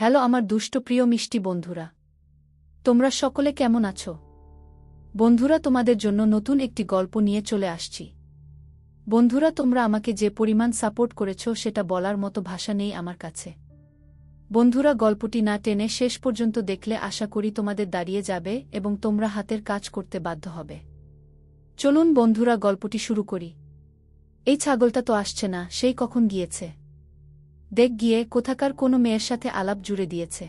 Hello আমার দুষ্ট প্রিয় মিষ্টি বন্ধুরা। তোমরা সকলে কেমন আছো? বন্ধুরা, তোমাদের জন্য নতুন একটি গল্প নিয়ে চলে আসছি। বন্ধুরা, তোমরা আমাকে যে পরিমাণ সাপোর্ট করেছ সেটা বলার মতো ভাষা নেই আমার কাছে। বন্ধুরা, গল্পটি না টেনে শেষ পর্যন্ত দেখলে আশা করি তোমাদের দাঁড়িয়ে যাবে এবং তোমরা হাতের কাজ করতে বাধ্য হবে। চলুন বন্ধুরা, গল্পটি শুরু করি। এই ছাগলটা তো আসছে না, সেই কখন গিয়েছে? দেখ গিয়ে কোথাকার কোনো মেয়ের সাথে আলাপ জুড়ে দিয়েছে।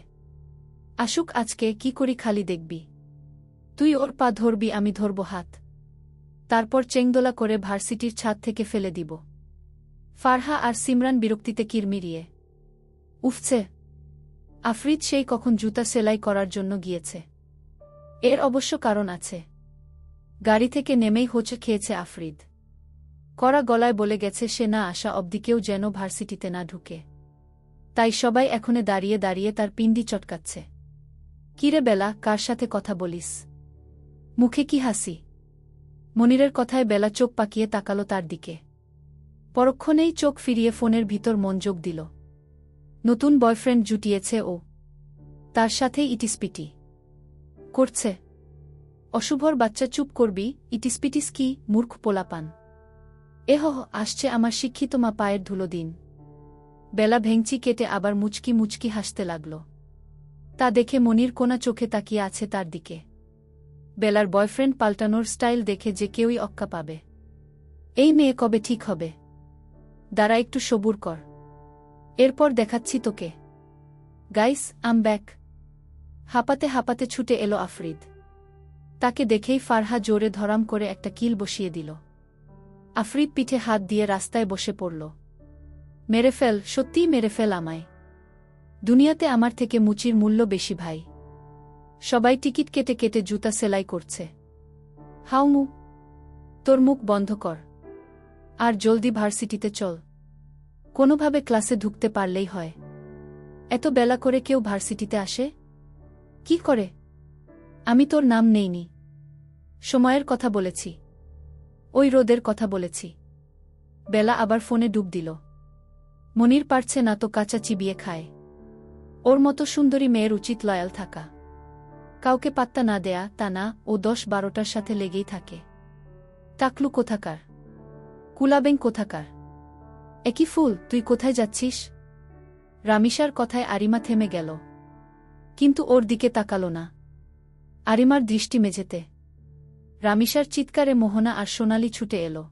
আসুক আজকে কি করি খালি দেখবি। তুই ওর পা ধরবি, আমি ধরব হাত। তারপর চেংদোলা করে ভার্সিটির ছাদ থেকে ফেলে দিব। ফারহা আর সিমরান বিরক্তিতে কিরমিরিয়ে উফছে। আফরিদ সেই কখন জুতা সেলাই করার জন্য গিয়েছে। এর অবশ্য কারণ আছে। গাড়ি থেকে নেমেই হোচে খেয়েছে আফরিদ। কড়া গলায় বলে গেছে সে না আসা অবধি যেন ভার্সিটিতে না ঢুকে। তাই সবাই এখনে দাঁড়িয়ে দাঁড়িয়ে তার পিন্ডি চটকাচ্ছে। কিরে বেলা, কার সাথে কথা বলিস? মুখে কি হাসি? মনিরের কথায় বেলা চোখ পাকিয়ে তাকালো তার দিকে। পরক্ষণেই চোখ ফিরিয়ে ফোনের ভিতর মনযোগ দিল। নতুন বয়ফ্রেন্ড জুটিয়েছে ও। তার সাথেই ইটিসপিটি। করছে। অশুভর বাচ্চা চুপ করবি, ইটিসপিটিস কি, মূর্খ পোলাপান। এহ, আসছে আমার শিক্ষিত মা পায়ের ধুলো দিন। বেলা ভেংচি কেটে আবার মুচকি মুচকি হাসতে লাগল। তা দেখে মনির কোনা চোখে তাকিয়ে আছে তার দিকে। বেলার বয়ফ্রেন্ড পাল্টানোর স্টাইল দেখে যে কেউই অক্কা পাবে। এই মেয়ে কবে ঠিক হবে? দাঁড়া একটু সবুর কর। এরপর দেখাচ্ছি তোকে। Guys, I'm back. হাঁপাতে হাঁপাতে ছুটে এলো আফরিদ। তাকে দেখেই ফারহা জোরে ধরাম করে একটা কিল বসিয়ে দিল। আফরিদ পিঠে হাত দিয়ে রাস্তায় বসে পড়ল। মেরে ফেল, সত্যিই মেরে ফেল আমায়। দুনিয়াতে আমার থেকে মুচির মূল্য বেশি ভাই। সবাই টিকিট কেটে কেটে জুতা সেলাই করছে। হাউমু তোর মুখ বন্ধ কর। আর জলদি ভার্সিটিতে চল। কোনোভাবে ক্লাসে ঢুকতে পারলেই হয়। এত বেলা করে কেউ ভার্সিটিতে আসে? কি করে? আমি তোর নাম নেইনি। সময়ের কথা বলেছি। ওই রোদের কথা বলেছি। বেলা আবার ফোনে ডুব দিল। মনির পারছে না তো কাঁচা চিবিয়ে খায়। ওর মতো সুন্দরী মেয়ের উচিত লয়াল থাকা। কাউকে পাত্তা না দেয়া, তা না, ও দশ বারোটার সাথে লেগেই থাকে। টাকলু কোথাকার? কুলাবেং কোথাকার? একই ফুল, তুই কোথায় যাচ্ছিস? রামিসার কথায় আরিমা থেমে গেল। কিন্তু ওর দিকে তাকালো না। আরিমার দৃষ্টি মেঝেতে। রামিসার চিৎকারে মোহনা আর সোনালি ছুটে এলো।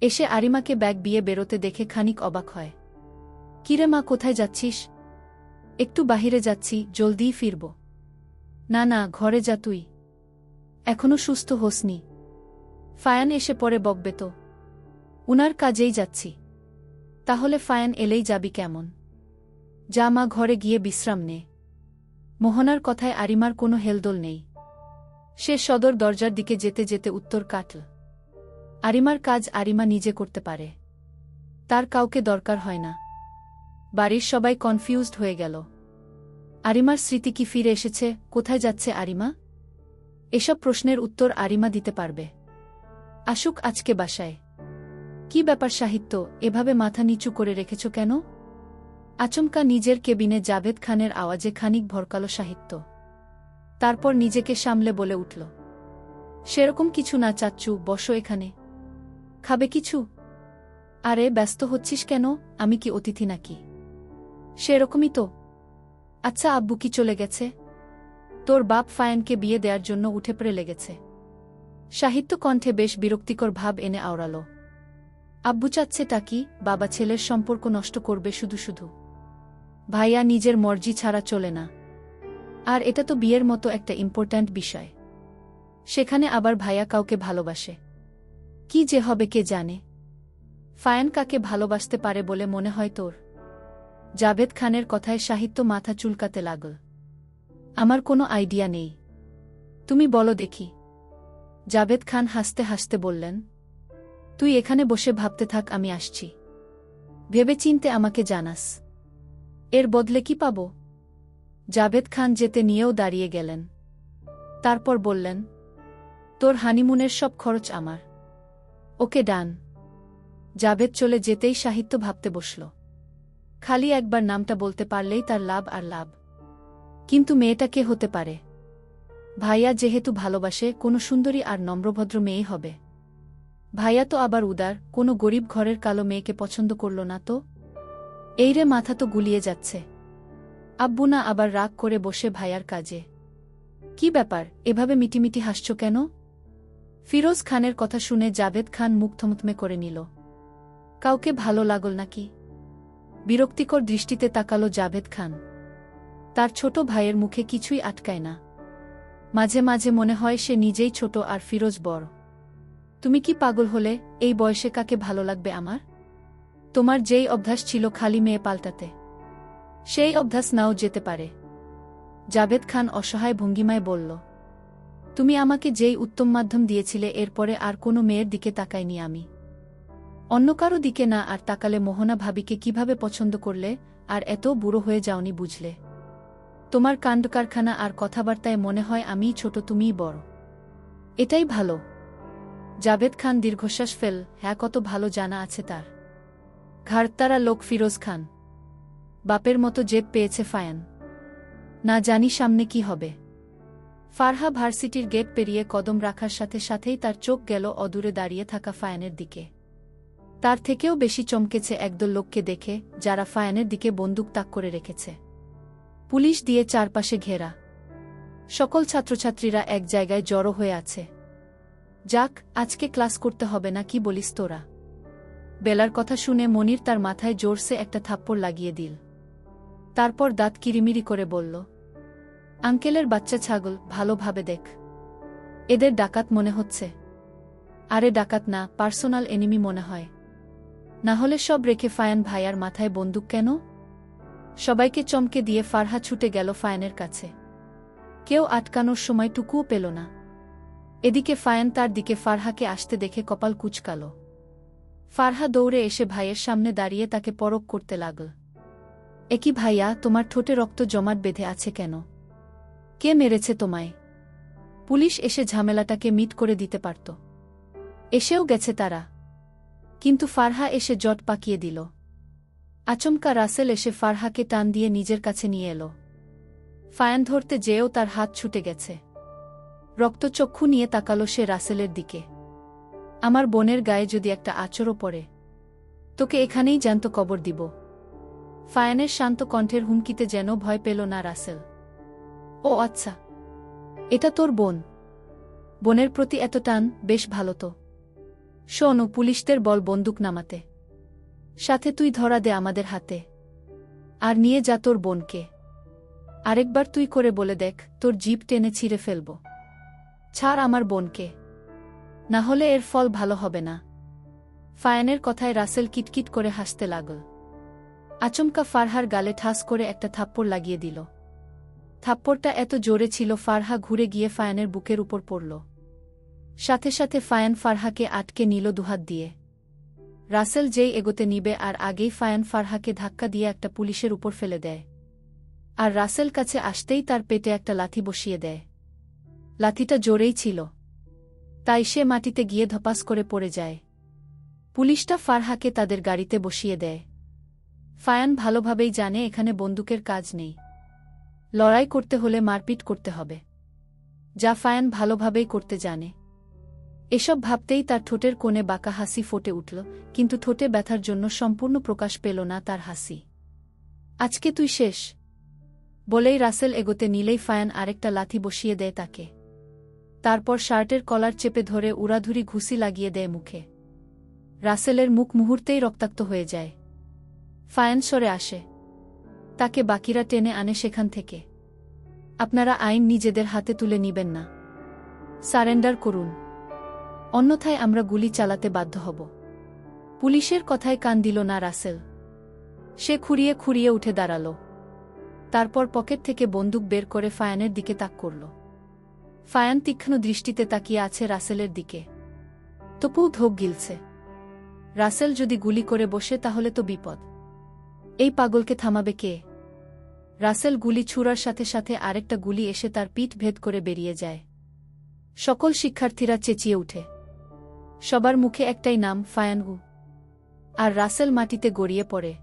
এসে আরিমাকে ব্যাগ বিয়ে বেরোতে দেখে খানিক অবাক হয়। কিরে মা, কোথায় যাচ্ছিস? একটু বাহিরে যাচ্ছি জলদিই ফিরব। না না, ঘরে যা তুই। এখনও সুস্থ হোসনি। ফায়ান এসে পরে বকবে তো। উনার কাজেই যাচ্ছি। তাহলে ফায়ান এলেই যাবি কেমন? যা মা, ঘরে গিয়ে বিশ্রাম নে। মোহনার কথায় আরিমার কোনো হেলদোল নেই। সে সদর দরজার দিকে যেতে যেতে উত্তর কাটল। আরিমার কাজ আরিমা নিজে করতে পারে। তার কাউকে দরকার হয় না। বাড়ির সবাই কনফিউজড হয়ে গেল। আরিমার স্মৃতি কি ফিরে এসেছে? কোথায় যাচ্ছে আরিমা? এসব প্রশ্নের উত্তর আরিমা দিতে পারবে। আসুক আজকে বাসায়। কি ব্যাপার সাহিত্য? এভাবে মাথা নিচু করে রেখেছ কেন? আচমকা নিজের কেবিনে জাভেদ খানের আওয়াজে খানিক ভরকালো সাহিত্য। তারপর নিজেকে সামলে বলে উঠল, সেরকম কিছু না চাচ্চু বসো এখানে। খাবে কিছু? আরে, ব্যস্ত হচ্ছিস কেন? আমি কি অতিথি নাকি? সেরকমই তো। আচ্ছা আব্বু কি চলে গেছে? তোর বাপ ফায়ানকে বিয়ে দেওয়ার জন্য উঠে পড়ে লেগেছে। সাহিত্য কণ্ঠে বেশ বিরক্তিকর ভাব এনে আওড়াল। আব্বু চাচ্ছে টাকি বাবা ছেলের সম্পর্ক নষ্ট করবে শুধু শুধু? ভাইয়া নিজের মর্জি ছাড়া চলে না। আর এটা তো বিয়ের মতো একটা ইম্পর্ট্যান্ট বিষয়। সেখানে আবার ভাইয়া কাউকে ভালোবাসে। কি যে হবে কে জানে। ফায়ান কাকে ভালোবাসতে পারে বলে মনে হয় তোর। জাভেদ খানের কথায় সাহিত্য মাথা চুলকাতে লাগল। আমার কোনো আইডিয়া নেই। তুমি বলো দেখি। জাভেদ খান হাসতে হাসতে বললেন, তুই এখানে বসে ভাবতে থাক, আমি আসছি। ভেবে চিনতে আমাকে জানাস। এর বদলে কি পাব? জাভেদ খান যেতে নিয়েও দাঁড়িয়ে গেলেন। তারপর বললেন, তোর হানিমুনের সব খরচ আমার। ওকে ডান। জাভেদ চলে যেতেই সাহিত্য ভাবতে বসল। খালি একবার নামটা বলতে পারলেই তার লাভ আর লাভ। কিন্তু মেয়েটা কে হতে পারে? ভাইয়া যেহেতু ভালোবাসে, কোনো সুন্দরী আর নম্রভদ্র মেয়ে হবে। ভাইয়া তো আবার উদার, কোনো গরিব ঘরের কালো মেয়েকে পছন্দ করল না তো? এই রে মাথা তো গুলিয়ে যাচ্ছে। আব্বু না আবার রাগ করে বসে ভাইয়ার কাজে। কি ব্যাপার, এভাবে মিটিমিটি হাসছ কেন? ফিরোজ খানের কথা শুনে জাভেদ খান মুখ থমথমে করে নিল। কাউকে ভালো লাগল নাকি? বিরক্তিকর দৃষ্টিতে তাকালো জাভেদ খান। তার ছোট ভাইয়ের মুখে কিছুই আটকায় না। মাঝে মাঝে মনে হয় সে নিজেই ছোট আর ফিরোজ বড়। তুমি কি পাগল হলে এই বয়সে কাকে ভালো লাগবে আমার? তোমার যেই অভ্যাস ছিল খালি মেয়ে পাল্টাতে। সেই অভ্যাস নাও যেতে পারে। জাভেদ খান অসহায় ভঙ্গিমায় বলল। তুমি আমাকে যেই উত্তম মাধ্যম দিয়েছিলে এরপরে আর কোনো মেয়ের দিকে তাকাইনি আমি। অন্য কারও দিকে না, আর তাকালে মোহনা ভাবিকে কীভাবে পছন্দ করলে, আর এত বুড়ো হয়ে যাওনি বুঝলে। তোমার কাণ্ড কারখানা আর কথাবার্তায় মনে হয় আমিই ছোট, তুমিই বড়। এটাই ভালো। জাভেদ খান দীর্ঘশ্বাস ফেল হ্যাঁ কত ভালো জানা আছে তার। ঘাড়তারা লোক ফিরোজ খান। বাপের মতো জেব পেয়েছে ফায়ান। না জানি সামনে কি হবে। ফারহা ভার্সিটির গেট পেরিয়ে কদম রাখার সাথে সাথেই তার চোখ গেল অদূরে দাঁড়িয়ে থাকা ফায়ানের দিকে। তার থেকেও বেশি চমকেছে একদল লোককে দেখে, যারা ফায়ানের দিকে বন্দুক তাক করে রেখেছে। পুলিশ দিয়ে চারপাশে ঘেরা। সকল ছাত্রছাত্রীরা এক জায়গায় জড়ো হয়ে আছে। যাক, আজকে ক্লাস করতে হবে না, কি বলিস তোরা? বেলার কথা শুনে মনির তার মাথায় জোরসে একটা থাপ্পড় লাগিয়ে দিল। তারপর দাঁত কিরিমিরি করে বলল আঙ্কেলের বাচ্চা ছাগল ভালোভাবে দেখ। এদের ডাকাত মনে হচ্ছে। আরে ডাকাত না, পার্সোনাল এনিমি মনে হয়। না হলে সব রেখে ফায়ান ভাইয়ার মাথায় বন্দুক কেন? সবাইকে চমকে দিয়ে ফারহা ছুটে গেল ফায়ানের কাছে। কেউ আটকানোর সময়টুকুও পেল না। এদিকে ফায়ান তার দিকে ফারহাকে আসতে দেখে কপাল কুচকাল। ফারহা দৌড়ে এসে ভাইয়ের সামনে দাঁড়িয়ে তাকে পরক করতে লাগল। একই ভাইয়া, তোমার ঠোঁটে রক্ত জমাট বেঁধে আছে কেন? কে মেরেছে তোমায়? পুলিশ এসে ঝামেলাটাকে মিট করে দিতে পারত। এসেও গেছে তারা। কিন্তু ফারহা এসে জট পাকিয়ে দিল। আচমকা রাসেল এসে ফারহাকে টান দিয়ে নিজের কাছে নিয়ে এলো। ফায়ান ধরতে যেও তার হাত ছুটে গেছে। রক্তচক্ষু নিয়ে তাকালো সে রাসেলের দিকে। আমার বোনের গায়ে যদি একটা আচরও পড়ে, তোকে এখানেই জ্যান্ত কবর দিব। ফায়ানের শান্ত কণ্ঠের হুমকিতে যেন ভয় পেল না রাসেল। ও আচ্ছা এটা তোর বোন। বোনের প্রতি এত টান, বেশ ভালো তো। শোনো পুলিশদের বল বন্দুক নামাতে। সাথে তুই ধরা দে আমাদের হাতে। আর নিয়ে যা তোর বোনকে। আরেকবার তুই করে বলে দেখ, তোর জিপ টেনে ছিঁড়ে ফেলব। ছাড় আমার বোনকে। না হলে এর ফল ভালো হবে না। ফায়ানের কথায় রাসেল কিটকিট করে হাসতে লাগল। আচমকা ফারহার গালে ঠাস করে একটা থাপ্পড় লাগিয়ে দিল। থাপ্পড়টা এত জোরে ছিল, ফারহা ঘুরে গিয়ে ফায়ানের বুকের উপর পড়ল। সাথে সাথে ফায়ান ফারহাকে আটকে নিল দুহাত দিয়ে। রাসেল যেই এগোতে নিবে আর আগেই ফায়ান ফারহাকে ধাক্কা দিয়ে একটা পুলিশের উপর ফেলে দেয়। আর রাসেল কাছে আসতেই তার পেটে একটা লাথি বসিয়ে দেয়। লাথিটা জোরেই ছিল। তাই সে মাটিতে গিয়ে ধপাস করে পড়ে যায়। পুলিশটা ফারহাকে তাদের গাড়িতে বসিয়ে দেয়। ফায়ান ভালোভাবেই জানে এখানে বন্দুকের কাজ নেই। লড়াই করতে হলে মারপিট করতে হবে। যা ফায়ান ভালোভাবেই করতে জানে। এসব ভাবতেই তার ঠোঁটের কোণে বাঁকা হাসি ফোটে উঠল, কিন্তু ঠোঁটে ব্যথার জন্য সম্পূর্ণ প্রকাশ পেল না তার হাসি। আজকে তুই শেষ। বলেই রাসেল এগোতে নিলেই ফায়ান আরেকটা লাথি বসিয়ে দেয় তাকে। তারপর শার্টের কলার চেপে ধরে উড়াধুরি ঘুষি লাগিয়ে দেয় মুখে। রাসেলের মুখ মুহূর্তেই রক্তাক্ত হয়ে যায়। ফায়ান সরে আসে। তাকে বাকিরা টেনে আনে সেখান থেকে। আপনারা আইন নিজেদের হাতে তুলে নিবেন না। সারেন্ডার করুন। অন্যথায় আমরা গুলি চালাতে বাধ্য হব। পুলিশের কথায় কান দিল না রাসেল। সে খুঁড়িয়ে খুঁড়িয়ে উঠে দাঁড়াল। তারপর পকেট থেকে বন্দুক বের করে ফায়ানের দিকে তাক করল। ফায়ান তীক্ষ্ণ দৃষ্টিতে তাকিয়ে আছে রাসেলের দিকে। তপু ধোক গিলছে। রাসেল যদি গুলি করে বসে তাহলে তো বিপদ। এই পাগলকে থামাবে কে? রাসেল গুলি ছুড়ার সাথে সাথে আরেকটা গুলি এসে তার পিঠ ভেদ করে বেরিয়ে যায়। সকল শিক্ষার্থীরা চেঁচিয়ে উঠে। সবার মুখে একটাই নাম ফায়ানগু আর রাসেল মাটিতে গড়িয়ে পড়ে।